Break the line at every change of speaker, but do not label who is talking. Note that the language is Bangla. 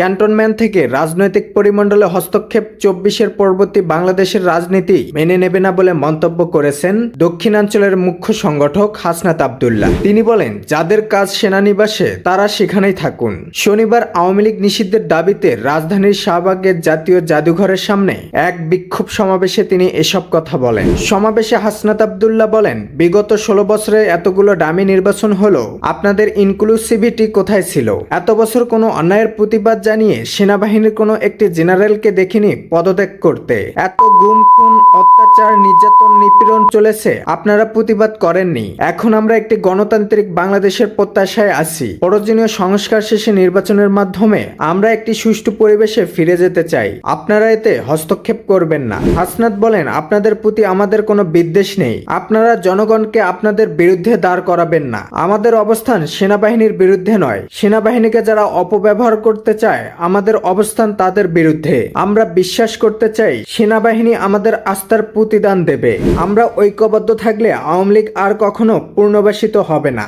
ক্যান্টনম্যান থেকে রাজনৈতিক পরিমণ্ডলে হস্তক্ষেপ চব্বিশের পরবর্তী বাংলাদেশের রাজনীতি মেনে নেবে না বলে মন্তব্য করেছেন দক্ষিণাঞ্চলের মুখ্য সংগঠক হাসনাত আবদুল্লাহ। তিনি বলেন, যাদের কাজ সেনানিবাসে, তারা সেখানেই থাকুন। শনিবার আওয়ামী লীগ নিষিদ্ধের দাবিতে রাজধানীর শাহবাগের জাতীয় জাদুঘরের সামনে এক বিক্ষোভ সমাবেশে তিনি এসব কথা বলেন। সমাবেশে হাসনাত আবদুল্লাহ বলেন, বিগত ষোলো বছরে এতগুলো ডামি নির্বাচন হলো, আপনাদের ইনক্লুসিভিটি কোথায় ছিল? এত বছর কোনো অন্যায়ের প্রতিবাদ জানিয়ে সেনাবাহিনীর কোনো একটি জেনারেলকে দেখিনি পদত্যাগ করতে। এত গুম খুন অত্যাচার, নির্যাতন, নিপীড়ন চলেছে, আপনারা প্রতিবাদ করেননি। এখন আমরা একটি গণতান্ত্রিক বাংলাদেশের প্রত্যাশায় আছি। প্রয়োজনীয় সংস্কার শেষে নির্বাচনের মাধ্যমে আমরা একটি সুষ্ঠু পরিবেশে ফিরে যেতে চাই। আপনারা এতে হস্তক্ষেপ করবেন না। হাসনাত বলেন, আপনাদের প্রতি আমাদের কোনো বিদ্বেষ নেই। আপনারা জনগণকে আপনাদের বিরুদ্ধে দাঁড় করাবেন না। আমাদের অবস্থান সেনাবাহিনীর বিরুদ্ধে নয়। সেনাবাহিনীকে যারা অপব্যবহার করতে চায় আমাদের অবস্থান তাদের বিরুদ্ধে। আমরা বিশ্বাস করতে চাই, সেনাবাহিনী আমাদের আস্থার প্রতিদান দেবে। আমরা ঐক্যবদ্ধ থাকলে আওয়ামী লীগ আর কখনো পূর্ণবাসিত হবে না।